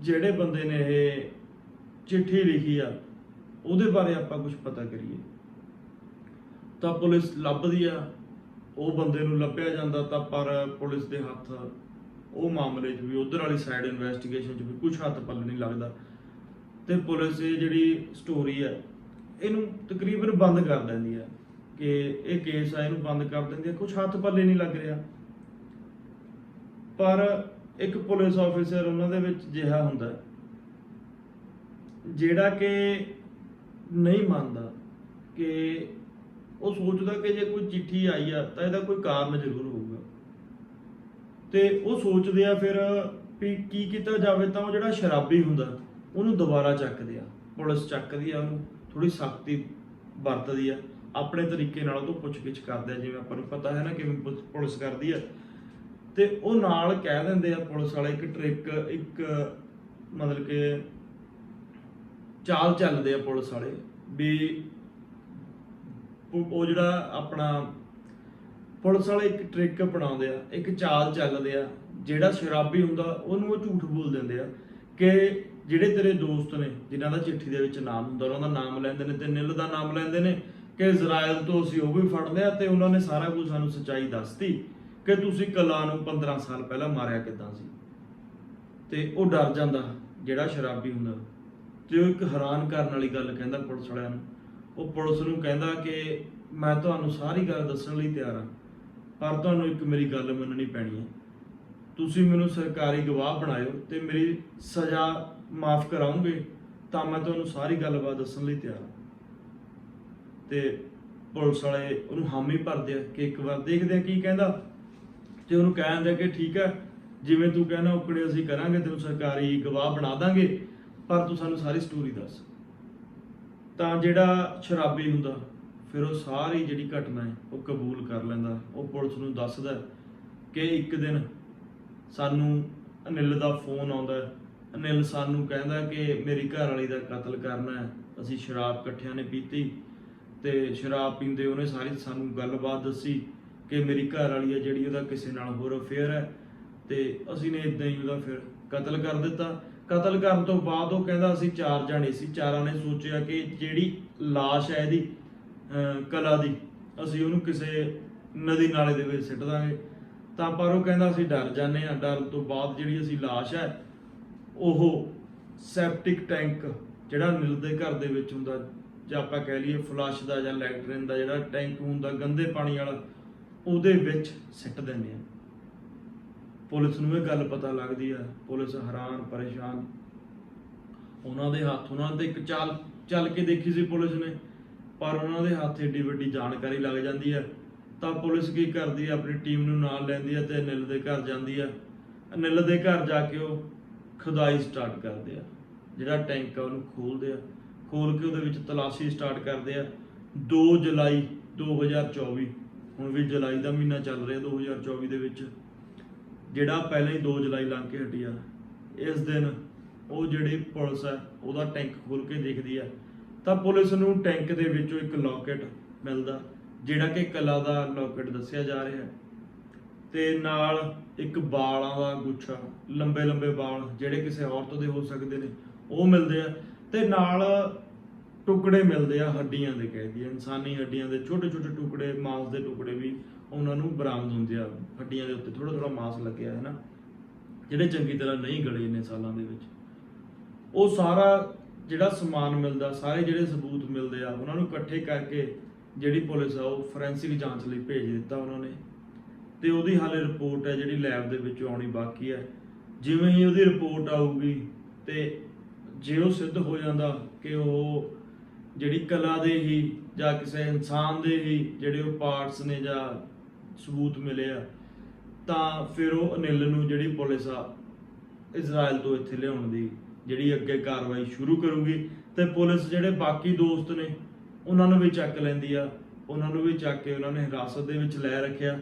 [SPEAKER 1] ਜਿਹੜੇ ਬੰਦੇ ਨੇ ਇਹ ਚਿੱਠੀ ਲਿਖੀ ਆ, ਉਹਦੇ ਬਾਰੇ ਆਪਾਂ ਕੁਝ ਪਤਾ ਕਰੀਏ। ਤਾਂ ਪੁਲਿਸ ਲੱਭਦੀ ਆ, ਉਹ ਬੰਦੇ ਨੂੰ ਲੱਭਿਆ ਜਾਂਦਾ ਤਾਂ ਪਰ ਪੁਲਿਸ ਦੇ ਹੱਥ ਉਹ ਮਾਮਲੇ 'ਚ ਵੀ, ਉਧਰ ਵਾਲੀ ਸਾਈਡ ਇਨਵੈਸਟੀਗੇਸ਼ਨ 'ਚ ਵੀ ਕੁਝ ਹੱਥ ਪੱਲੇ ਨਹੀਂ ਲੱਗਦਾ। ਤੇ ਪੁਲਿਸ ਇਹ ਜਿਹੜੀ ਸਟੋਰੀ ਹੈ ਇਹਨੂੰ ਤਕਰੀਬਨ ਬੰਦ ਕਰ ਦਿੰਦੀ ਹੈ ਕਿ ਇਹ ਕੇਸ ਆ, ਇਹਨੂੰ ਬੰਦ ਕਰ ਦਿੰਦੇ ਹੈ ਕੁਝ ਹੱਥ ਪੱਲੇ ਨਹੀਂ ਲੱਗ ਰਿਹਾ। ਪਰ ਇੱਕ ਪੁਲਿਸ ਆਫੀਸਰ ਉਹਨਾਂ ਦੇ ਵਿੱਚ ਜਿਹਾ ਹੁੰਦਾ ਜਿਹੜਾ ਕਿ ਨਹੀਂ ਮੰਨਦਾ ਕਿ ਉਹ ਸੋਚਦਾ ਕਿ ਜੇ ਕੋਈ ਚਿੱਠੀ ਆਈ ਆ, ਤਾਂ ਇਹਦਾ ਕੋਈ ਕਾਰਨ ਜ਼ਰੂਰ ਹੋਊਗਾ। ਤੇ ਉਹ ਸੋਚਦੇ ਆ ਫਿਰ ਵੀ ਕੀ ਕੀਤਾ ਜਾਵੇ, ਤਾਂ ਉਹ ਜਿਹੜਾ ਸ਼ਰਾਬੀ ਹੁੰਦਾ, ਉਹਨੂੰ ਦੁਬਾਰਾ ਚੱਕਦੇ ਆ। ਪੁਲਿਸ ਚੱਕਦੀ ਆ ਉਹਨੂੰ ਥੋੜੀ ਸਖਤੀ ਵਰਤਦੀ ਆ। ਆਪਣੇ ਤਰੀਕੇ ਨਾਲ ਉਹ ਤੋਂ ਪੁੱਛਗਿੱਛ ਕਰਦੇ ਆ, ਜਿਵੇਂ ਆਪਾਂ ਨੂੰ ਪਤਾ ਹੈ ਨਾ ਕਿਵੇਂ ਪੁਲਿਸ- ਕਰਦੀ ਆ। ਤੇ ਉਹ ਨਾਲ ਕਹਿ ਦਿੰਦੇ ਆ ਪੁਲਿਸ ਵਾਲੇ ਇੱਕ ਟ੍ਰਿਕ ਇੱਕ ਮਤਲਬ ਕਿ ਚਾਲ ਚੱਲਦੇ ਆ ਪੁਲਿਸ ਵਾਲੇ ਵੀ ਉਹ ਜਿਹੜਾ ਆਪਣਾ ਪੁਲਿਸ ਵਾਲੇ ਇੱਕ ਟ੍ਰਿਕ ਅਪਣਾਉਂਦੇ ਆ, ਇੱਕ ਚਾਲ ਚੱਲਦੇ ਆ, ਜਿਹੜਾ ਸ਼ਰਾਬੀ ਹੁੰਦਾ ਉਹਨੂੰ ਉਹ ਝੂਠ ਬੋਲ ਦਿੰਦੇ ਆ ਕਿ ਜਿਹੜੇ ਤੇਰੇ ਦੋਸਤ ਨੇ, ਜਿਨ੍ਹਾਂ ਦਾ ਚਿੱਠੀ ਦੇ ਵਿੱਚ ਨਾਮ ਹੁੰਦਾ, ਉਹਨਾਂ ਦਾ ਨਾਮ ਲੈਂਦੇ ਨੇ ਤੇ ਨਿਲ ਦਾ ਨਾਮ ਲੈਂਦੇ ਨੇ ਕਿ ਇਜ਼ਰਾਈਲ ਤੋਂ ਅਸੀਂ ਉਹ ਵੀ ਫੜ ਲਿਆ ਤੇ ਉਹਨਾਂ ਨੇ ਸਾਰਾ ਕੁਝ ਸਾਨੂੰ ਸੱਚਾਈ ਦੱਸਤੀ ਕਿ ਤੁਸੀਂ ਕਲਾ ਨੂੰ 15 ਸਾਲ ਪਹਿਲਾਂ ਮਾਰਿਆ ਕਿਦਾਂ ਸੀ। ਤੇ ਉਹ ਡਰ ਜਾਂਦਾ ਜਿਹੜਾ ਸ਼ਰਾਬੀ ਹੁੰਦਾ। ਤੇ ਉਹ ਇੱਕ ਹੈਰਾਨ ਕਰਨ ਵਾਲੀ ਗੱਲ ਕਹਿੰਦਾ ਪੁਲਿਸ ਵਾਲਿਆਂ ਨੂੰ। ਉਹ ਪੁਲਿਸ ਨੂੰ ਕਹਿੰਦਾ ਕਿ ਮੈਂ ਤੁਹਾਨੂੰ ਸਾਰੀ ਗੱਲ ਦੱਸਣ ਲਈ ਤਿਆਰ ਹਾਂ ਪਰ ਤੁਹਾਨੂੰ ਇੱਕ ਮੇਰੀ ਗੱਲ ਮੰਨਣੀ ਪੈਣੀ ਹੈ ਤੁਸੀਂ ਮੈਨੂੰ ਸਰਕਾਰੀ ਗਵਾਹ ਬਣਾਇਓ ਤੇ ਮੇਰੀ ਸਜ਼ਾ ਮਾਫ ਕਰਾਉਂਗੇ ਤਾਂ ਮੈਂ ਤੁਹਾਨੂੰ ਸਾਰੀ ਗੱਲਬਾਤ ਦੱਸਣ ਲਈ ਤਿਆਰ ਹਾਂ ਤੇ ਪੁਲਿਸ ਵਾਲੇ ਉਹਨੂੰ ਹਾਮੀ ਭਰਦੇ ਆ ਕਿ ਇੱਕ ਵਾਰ ਦੇਖਦੇ ਆ ਕੀ ਕਹਿੰਦਾ ਤੇ ਉਹਨੂੰ ਕਹਿੰਦੇ ਆ ਕਿ ਠੀਕ ਹੈ ਜਿਵੇਂ ਤੂੰ ਕਹਿੰਦਾ ਉਕੜੇ ਅਸੀਂ ਕਰਾਂਗੇ, ਤੈਨੂੰ ਸਰਕਾਰੀ ਗਵਾਹ ਬਣਾ ਦਾਂਗੇ, ਪਰ ਤੂੰ ਸਾਨੂੰ ਸਾਰੀ ਸਟੋਰੀ ਦੱਸ। ਤਾਂ ਜਿਹੜਾ ਸ਼ਰਾਬੀ ਹੁੰਦਾ, ਫਿਰ ਉਹ ਸਾਰੀ ਜਿਹੜੀ ਘਟਨਾ ਹੈ, ਉਹ ਕਬੂਲ ਕਰ ਲੈਂਦਾ। ਉਹ ਪੁਲਿਸ ਨੂੰ ਦੱਸਦਾ ਕਿ ਇੱਕ ਦਿਨ ਸਾਨੂੰ ਅਨਿਲ ਦਾ ਫੋਨ ਆਉਂਦਾ ਅਨਿਲ ਸਾਨੂੰ ਕਹਿੰਦਾ ਕਿ ਮੇਰੀ ਘਰ ਵਾਲੀ ਦਾ ਕਤਲ ਕਰਨਾ ਹੈ, ਅਸੀਂ ਸ਼ਰਾਬ ਇਕੱਠਿਆਂ ਨੇ ਪੀਤੀ। ਤੇ ਸ਼ਰਾਬ ਪੀਂਦੇ ਉਹਨੇ ਸਾਰੀ ਸਾਨੂੰ ਗੱਲਬਾਤ ਦੱਸੀ ਕਿ ਮੇਰੀ ਘਰ ਵਾਲੀ ਹੈ ਜਿਹੜੀ ਉਹਦਾ ਕਿਸੇ ਨਾਲ ਹੋਰ ਅਫੇਅਰ ਹੈ ਤੇ ਅਸੀਂ ਨੇ ਇਦਾਂ ਹੀ ਉਹਦਾ ਫਿਰ ਕਤਲ ਕਰ ਦਿੱਤਾ। ਕਤਲ ਕਰਨ ਤੋਂ ਬਾਅਦ ਉਹ ਕਹਿੰਦਾ ਅਸੀਂ ਚਾਰ ਜਾਣੇ ਸੀ, ਚਾਰਾਂ ਨੇ ਸੋਚਿਆ ਕਿ ਜਿਹੜੀ ਲਾਸ਼ ਹੈ ਇਹਦੀ ਕਲਾ ਦੀ, ਅਸੀਂ ਉਹਨੂੰ ਕਿਸੇ ਨਦੀ ਨਾਲੇ ਦੇ ਵਿੱਚ ਸਿੱਟ ਦਾਂਗੇ। ਤਾਂ ਪਰ ਉਹ ਕਹਿੰਦਾ ਅਸੀਂ ਡਰ ਜਾਂਦੇ ਆ ਡਰ ਤੋਂ ਬਾਅਦ ਜਿਹੜੀ ਅਸੀਂ ਲਾਸ਼ ਹੈ, ਉਹ ਸੈਪਟਿਕ ਟੈਂਕ ਜਿਹੜਾ ਨਿਲ ਦੇ ਘਰ ਦੇ ਵਿੱਚ ਹੁੰਦਾ ਜਾਂ ਆਪਾਂ ਕਹਿ ਲਈਏ ਫਲਸ਼ ਦਾ ਜਾਂ ਲੈਟਰਿਨ ਦਾ ਜਿਹੜਾ ਟੈਂਕ ਹੁੰਦਾ ਗੰਦੇ ਪਾਣੀ ਵਾਲਾ, ਉਹਦੇ ਵਿੱਚ ਸਿੱਟ ਦਿੰਦੇ ਆ। ਪੁਲਿਸ ਨੂੰ ਇਹ ਗੱਲ ਪਤਾ ਲੱਗਦੀ ਆ, ਪੁਲਿਸ ਹੈਰਾਨ, ਪਰੇਸ਼ਾਨ। ਉਹਨਾਂ ਦੇ ਹੱਥ, ਉਹਨਾਂ ਦੇ ਇੱਕ ਚਾਲ, ਚੱਲ ਕੇ ਦੇਖੀ ਸੀ ਪੁਲਿਸ ਨੇ, ਪਰ ਉਹਨਾਂ ਦੇ ਹੱਥ ਏਡੀ ਵੱਡੀ ਜਾਣਕਾਰੀ ਲੱਗ ਜਾਂਦੀ ਹੈ ਤਾਂ ਪੁਲਿਸ ਕੀ ਕਰਦੀ ਹੈ ਆਪਣੀ ਟੀਮ ਨੂੰ ਨਾਲ ਲੈਂਦੀ ਹੈ ਤੇ ਨਿਲ ਦੇ ਘਰ ਜਾਂਦੀ ਹੈ ਨਿਲ ਦੇ ਘਰ ਜਾ ਕੇ ਉਹ ਖੁਦਾਈ ਸਟਾਰਟ ਕਰਦੇ ਆ। ਜਿਹੜਾ ਟੈਂਕ ਆ ਉਹਨੂੰ ਖੋਲਦੇ ਆ। ਖੋਲ ਕੇ ਉਹਦੇ ਵਿੱਚ ਤਲਾਸ਼ੀ ਸਟਾਰਟ ਕਰਦੇ ਆ। 2 ਜੁਲਾਈ 2024 ਹੁਣ ਵੀ ਜੁਲਾਈ ਦਾ ਮਹੀਨਾ ਚੱਲ ਰਿਹਾ 2024 ਦੇ ਵਿੱਚ। ਜਿਹੜਾ ਪਹਿਲਾਂ ਹੀ 2 ਜੁਲਾਈ ਲੰਘ ਕੇ ਹਟੀ ਆ, ਇਸ ਦਿਨ ਉਹ ਜਿਹੜੀ ਪੁਲਿਸ ਹੈ ਉਹਦਾ ਟੈਂਕ ਖੋਲ ਕੇ ਦੇਖਦੀ ਹੈ ਤਾਂ ਪੁਲਿਸ ਨੂੰ ਟੈਂਕ ਦੇ ਵਿੱਚੋਂ ਇੱਕ ਲੋਕੇਟ ਮਿਲਦਾ, ਜਿਹੜਾ ਕਿ ਕਲਾ ਦਾ ਲੌਕਟ ਦੱਸਿਆ ਜਾ ਰਿਹਾ। ਹੈ ਤੇ ਨਾਲ ਇੱਕ ਵਾਲਾਂ ਦਾ ਗੁੱਛਾ ਲੰਬੇ ਲੰਬੇ ਵਾਲ, ਜਿਹੜੇ ਕਿਸੇ ਔਰਤ ਦੇ ਹੋ ਸਕਦੇ ਨੇ, ਉਹ ਮਿਲਦੇ ਆ। ਤੇ ਨਾਲ ਟੁਕੜੇ ਮਿਲਦੇ ਆ ਹੱਡੀਆਂ ਦੇ ਕਹਿ ਕਹਿੰਦੀ ਇਨਸਾਨੀ ਹੱਡੀਆਂ ਦੇ ਛੋਟੇ ਛੋਟੇ ਟੁਕੜੇ, ਮਾਸ ਦੇ ਟੁਕੜੇ ਵੀ ਉਹਨਾਂ ਨੂੰ ਬਰਾਮਦ ਹੁੰਦੇ ਆ, ਹੱਡੀਆਂ ਦੇ ਉੱਤੇ ਥੋੜਾ ਥੋੜਾ ਮਾਸ ਲੱਗਿਆ ਹੈ ਨਾ, ਜਿਹੜੇ ਚੰਗੀ ਤਰ੍ਹਾਂ ਨਹੀਂ ਗਲੇ ਇੰਨੇ ਸਾਲਾਂ ਦੇ ਵਿੱਚ। ਉਹ ਸਾਰਾ ਜਿਹੜਾ ਸਮਾਨ ਮਿਲਦਾ, ਸਾਰੇ ਜਿਹੜੇ ਸਬੂਤ ਮਿਲਦੇ ਆ, ਉਹਨਾਂ ਨੂੰ ਇਕੱਠੇ ਕਰਕੇ ਜਿਹੜੀ ਪੁਲਿਸ ਆ, ਉਹ ਫੋਰੈਂਸਿਕ ਜਾਂਚ ਲਈ ਭੇਜ ਦਿੱਤਾ ਉਹਨਾਂ ਨੇ। ਤੇ ਉਹਦੀ ਹਾਲੇ ਰਿਪੋਰਟ ਹੈ ਜਿਹੜੀ ਲੈਬ ਦੇ ਵਿੱਚ ਆਉਣੀ ਬਾਕੀ ਹੈ। ਜਿਵੇਂ ਹੀ ਉਹਦੀ ਰਿਪੋਰਟ ਆਊਗੀ ਤੇ ਜੇ ਉਹ ਸਿੱਧ ਹੋ ਜਾਂਦਾ ਕਿ ਉਹ ਜਿਹੜੀ ਕਲਾ ਦੇ ਹੀ ਜਾਂ ਕਿਸੇ ਇਨਸਾਨ ਦੇ ਹੀ ਜਿਹੜੇ ਉਹ ਪਾਰਟਸ ਨੇ ਜਾਂ ਸਬੂਤ ਮਿਲੇ ਆ, ਤਾਂ ਫਿਰ ਉਹ ਅਨਿਲ ਨੂੰ ਜਿਹੜੀ ਪੁਲਿਸ ਆ ਇਜ਼ਰਾਈਲ ਤੋਂ ਇੱਥੇ ਲਿਆਉਣ ਦੀ ਜਿਹੜੀ ਅੱਗੇ ਕਾਰਵਾਈ ਸ਼ੁਰੂ ਕਰੂਗੀ ਤੇ ਪੁਲਿਸ ਜਿਹੜੇ ਬਾਕੀ ਦੋਸਤ ਨੇ, ਉਹਨਾਂ ਨੂੰ ਵੀ ਚੱਕ ਲੈਂਦੀ ਆ, ਉਹਨਾਂ ਨੂੰ ਵੀ ਚੱਕ ਕੇ ਉਹਨਾਂ ਨੇ ਹਿਰਾਸਤ ਦੇ ਵਿੱਚ ਲੈ ਰੱਖਿਆ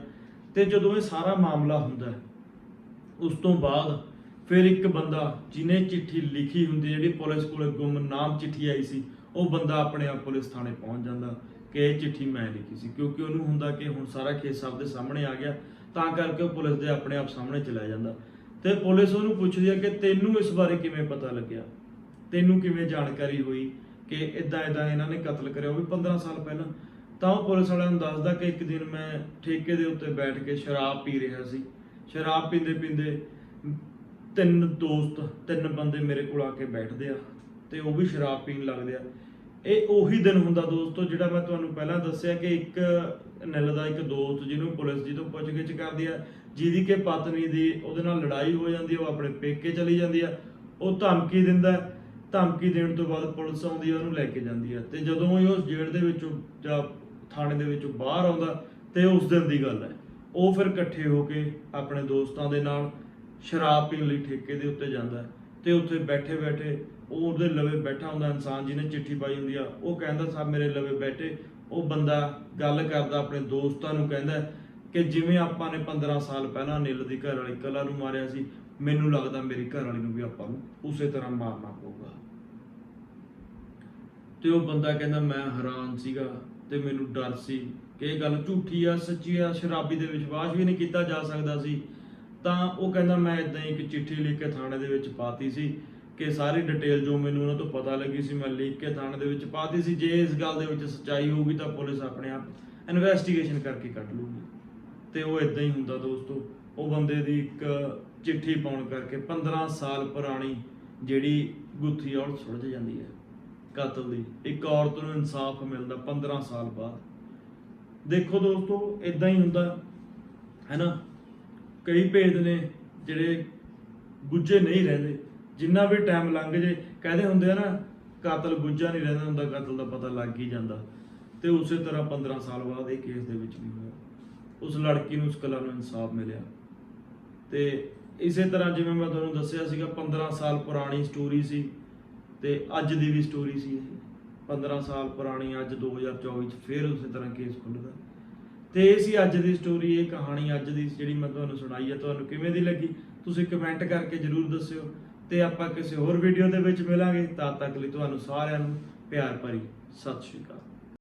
[SPEAKER 1] ਤੇ ਜਦੋਂ ਇਹ ਸਾਰਾ ਮਾਮਲਾ ਹੁੰਦਾ, ਉਸ ਤੋਂ ਬਾਅਦ ਫਿਰ ਇੱਕ ਬੰਦਾ ਜਿਨੇ ਚਿੱਠੀ ਲਿਖੀ ਹੁੰਦੀ ਜਿਹੜੀ ਪੁਲਿਸ ਕੋਲ ਗੁੰਮਨਾਮ ਚਿੱਠੀ ਆਈ ਸੀ, ਉਹ ਬੰਦਾ ਆਪਣੇ ਆਪ ਪੁਲਿਸ ਥਾਣੇ ਪਹੁੰਚ ਜਾਂਦਾ ਕਿ ਇਹ ਚਿੱਠੀ ਮੈਂ ਲਿਖੀ ਸੀ, ਕਿਉਂਕਿ ਉਹਨੂੰ ਹੁੰਦਾ ਕਿ ਹੁਣ ਸਾਰਾ ਕੇਸ ਸਭ ਦੇ ਸਾਹਮਣੇ ਆ ਗਿਆ, ਤਾਂ ਕਰਕੇ ਉਹ ਪੁਲਿਸ ਦੇ ਆਪਣੇ ਆਪ ਸਾਹਮਣੇ ਚਲਾ ਜਾਂਦਾ। ਤੇ ਪੁਲਿਸ ਉਹਨੂੰ ਪੁੱਛਦੀ ਹੈ ਕਿ ਤੈਨੂੰ ਇਸ ਬਾਰੇ ਕਿਵੇਂ ਪਤਾ ਲੱਗਿਆ? ਤੈਨੂੰ ਕਿਵੇਂ ਜਾਣਕਾਰੀ ਹੋਈ ਕਿ ਇਦਾਂ ਇਦਾਂ ਇਹਨਾਂ ਨੇ ਕਤਲ ਕਰਿਆ? ਉਹ ਵੀ 15 ਸਾਲ ਪਹਿਲਾਂ। ਤਾਂ ਉਹ ਪੁਲਿਸ ਵਾਲਿਆਂ ਨੂੰ ਦੱਸਦਾ ਕਿ ਇੱਕ ਦਿਨ ਮੈਂ ਠੇਕੇ ਦੇ ਉੱਤੇ ਬੈਠ ਕੇ ਸ਼ਰਾਬ ਪੀ ਰਿਹਾ ਸੀ। ਸ਼ਰਾਬ ਪੀਂਦੇ ਪੀਂਦੇ ਤਿੰਨ ਦੋਸਤ, ਤਿੰਨ ਬੰਦੇ ਮੇਰੇ ਕੋਲ ਆ ਕੇ ਬੈਠਦੇ ਆ ਤੇ ਉਹ ਵੀ ਸ਼ਰਾਬ ਪੀਣ ਲੱਗਦੇ ਆ। ਇਹ ਉਹੀ ਦਿਨ ਹੁੰਦਾ ਦੋਸਤੋ, ਜਿਹੜਾ ਮੈਂ ਤੁਹਾਨੂੰ ਪਹਿਲਾਂ ਦੱਸਿਆ ਕਿ ਇੱਕ ਨਿਲ ਦਾ ਇੱਕ ਦੋਸਤ ਜਿਹਨੂੰ ਪੁਲਿਸ ਜਦੋਂ ਪੁੱਛਗਿੱਛ ਕਰਦੀ ਆ, ਜਿਹਦੀ ਕਿ ਪਤਨੀ ਦੀ ਉਹਦੇ ਨਾਲ ਲੜਾਈ ਹੋ ਜਾਂਦੀ ਆ, ਉਹ ਆਪਣੇ ਪੇਕੇ ਚਲੀ ਜਾਂਦੀ ਆ, ਉਹ ਧਮਕੀ ਦਿੰਦਾ ਧਮਕੀ ਦੇਣ ਤੋਂ ਬਾਅਦ ਪੁਲਿਸ ਆਉਂਦੀ ਆ, ਉਹਨੂੰ ਲੈ ਕੇ ਜਾਂਦੀ ਆ। ਤੇ ਜਦੋਂ ਹੀ ਉਸ ਜੇਲ੍ਹ ਦੇ ਵਿੱਚੋਂ ਜਾਂ ਥਾਣੇ ਦੇ ਵਿੱਚੋਂ ਬਾਹਰ ਆਉਂਦਾ, ਤੇ ਉਸ ਦਿਨ ਦੀ ਗੱਲ ਹੈ। ਉਹ ਫਿਰ ਇਕੱਠੇ ਹੋ ਕੇ ਆਪਣੇ ਦੋਸਤਾਂ ਦੇ ਨਾਲ ਸ਼ਰਾਬ ਪੀਣ ਲਈ ਠੇਕੇ ਦੇ ਉੱਤੇ ਜਾਂਦਾ ਹੈ ਤੇ ਉੱਥੇ ਬੈਠੇ ਬੈਠੇ ਉਹ ਉਹਦੇ ਲਵੇ ਬੈਠਾ ਹੁੰਦਾ ਇਨਸਾਨ ਜਿਹਨੇ ਚਿੱਠੀ ਪਾਈ ਹੁੰਦੀ ਆ, ਉਹ ਕਹਿੰਦਾ ਸਾਹਿਬ ਮੇਰੇ ਲਵੇ ਬੈਠੇ। ਉਹ ਬੰਦਾ ਗੱਲ ਕਰਦਾ, ਆਪਣੇ ਦੋਸਤਾਂ ਨੂੰ ਕਹਿੰਦਾ ਕਿ ਜਿਵੇਂ ਆਪਾਂ ਨੇ 15 ਸਾਲ ਪਹਿਲਾਂ ਨੀਲ ਦੀ ਘਰ ਵਾਲੀ ਕਲਾ ਨੂੰ ਮਾਰਿਆ ਸੀ, ਮੈਨੂੰ ਲੱਗਦਾ ਮੇਰੀ ਘਰ ਵਾਲੀ ਨੂੰ ਵੀ ਆਪਾਂ ਨੂੰ ਉਸੇ ਤਰ੍ਹਾਂ ਮਾਰਨਾ ਪਊਗਾ। ਤੇ ਉਹ ਬੰਦਾ ਕਹਿੰਦਾ, ਮੈਂ ਹੈਰਾਨ ਸੀਗਾ ਤੇ ਮੈਨੂੰ ਡਰ ਸੀ ਕਿ ਇਹ ਗੱਲ ਝੂਠੀ ਆ, ਸੱਚੀ ਆ, ਸ਼ਰਾਬੀ ਦੇ ਵਿਸ਼ਵਾਸ ਵੀ ਨਹੀਂ ਕੀਤਾ ਜਾ ਸਕਦਾ ਸੀ। ਤਾਂ ਉਹ ਕਹਿੰਦਾ, ਮੈਂ ਇਦਾਂ ਹੀ ਇੱਕ ਚਿੱਠੀ ਲਿਖ ਕੇ ਥਾਣੇ ਦੇ ਵਿੱਚ ਪਾਤੀ ਸੀ ਕਿ ਸਾਰੀ ਡਿਟੇਲ ਜੋ ਮੈਨੂੰ ਉਹਨਾਂ ਤੋਂ ਪਤਾ ਲੱਗੀ ਸੀ, ਮੈਂ ਲਿਖ ਕੇ ਥਾਣੇ ਦੇ ਵਿੱਚ ਪਾਤੀ ਸੀ। ਜੇ ਇਸ ਗੱਲ ਦੇ ਵਿੱਚ ਸੱਚਾਈ ਹੋਊਗੀ ਤਾਂ ਪੁਲਿਸ ਆਪਣੇ ਆਪ ਇਨਵੈਸਟੀਗੇਸ਼ਨ ਕਰਕੇ ਕੱਢ ਲੂਗੀ ਤੇ ਉਹ ਇਦਾਂ ਹੀ ਹੁੰਦਾ ਦੋਸਤੋ, ਉਹ ਬੰਦੇ ਦੀ ਇੱਕ ਚਿੱਠੀ ਪਾਉਣ ਕਰਕੇ 15 ਸਾਲ ਪੁਰਾਣੀ ਜਿਹੜੀ ਗੁੱਥੀ ਆ, ਉਹ ਸੁਲਝ ਜਾਂਦੀ ਹੈ ਕਤਲ ਦੀ। ਇੱਕ ਔਰਤ ਨੂੰ ਇਨਸਾਫ ਮਿਲਦਾ 15 ਸਾਲ ਬਾਅਦ। ਦੇਖੋ ਦੋਸਤੋ ਇਦਾਂ ਹੀ ਹੁੰਦਾ, ਹੈ ਨਾ? ਕਈ ਭੇਦ ਨੇ ਜਿਹੜੇ ਗੁੱਝੇ ਨਹੀਂ ਰਹਿੰਦੇ। ਜਿੰਨਾ ਵੀ ਟਾਈਮ ਲੰਘ ਜੇ, ਕਹਦੇ ਹੁੰਦੇ ਆ ਨਾ, ਕਾਤਲ ਗੁੱਝਾ ਨਹੀਂ ਰਹਿੰਦਾ ਹੁੰਦਾ, ਕਾਤਲ ਦਾ ਪਤਾ ਲੱਗ ਹੀ ਜਾਂਦਾ। ਤੇ ਉਸੇ ਤਰ੍ਹਾਂ 15 ਸਾਲ ਬਾਅਦ ਇਹ ਕੇਸ ਦੇ ਵਿੱਚ ਵੀ ਹੋਇਆ। ਉਸ ਲੜਕੀ ਨੂੰ, ਉਸ ਕਲਾ ਨੂੰ ਇਨਸਾਫ ਮਿਲਿਆ। ਤੇ ਇਸੇ ਤਰ੍ਹਾਂ ਜਿਵੇਂ ਮੈਂ ਤੁਹਾਨੂੰ ਦੱਸਿਆ ਸੀਗਾ 15 ਸਾਲ ਪੁਰਾਣੀ ਸਟੋਰੀ ਸੀ ਤੇ ਅੱਜ ਦੀ ਵੀ ਸਟੋਰੀ ਸੀ ਇਹ। 15 ਸਾਲ ਪੁਰਾਣੀ, ਅੱਜ 2024 ਚ ਫੇਰ ਉਸੇ ਤਰ੍ਹਾਂ ਕੇਸ ਖੁੱਲਦਾ ਤੇ ਇਹ ਸੀ ਅੱਜ ਦੀ ਸਟੋਰੀ ਇਹ ਕਹਾਣੀ ਅੱਜ ਦੀ ਜਿਹੜੀ ਮੈਂ ਤੁਹਾਨੂੰ ਸੁਣਾਈ ਹੈ ਤੁਹਾਨੂੰ ਕਿਵੇਂ ਦੀ ਲੱਗੀ? ਤੁਸੀਂ ਕਮੈਂਟ ਕਰਕੇ ਜਰੂਰ ਦੱਸਿਓ ਤੇ ਆਪਾਂ ਕਿਸੇ ਹੋਰ ਵੀਡੀਓ ਦੇ ਵਿੱਚ ਮਿਲਾਂਗੇ। ਤਦ ਤੱਕ ਲਈ ਤੁਹਾਨੂੰ ਸਾਰਿਆਂ ਨੂੰ ਪਿਆਰ ਭਰੀ ਸਤਿ ਸ਼੍ਰੀ ਅਕਾਲ।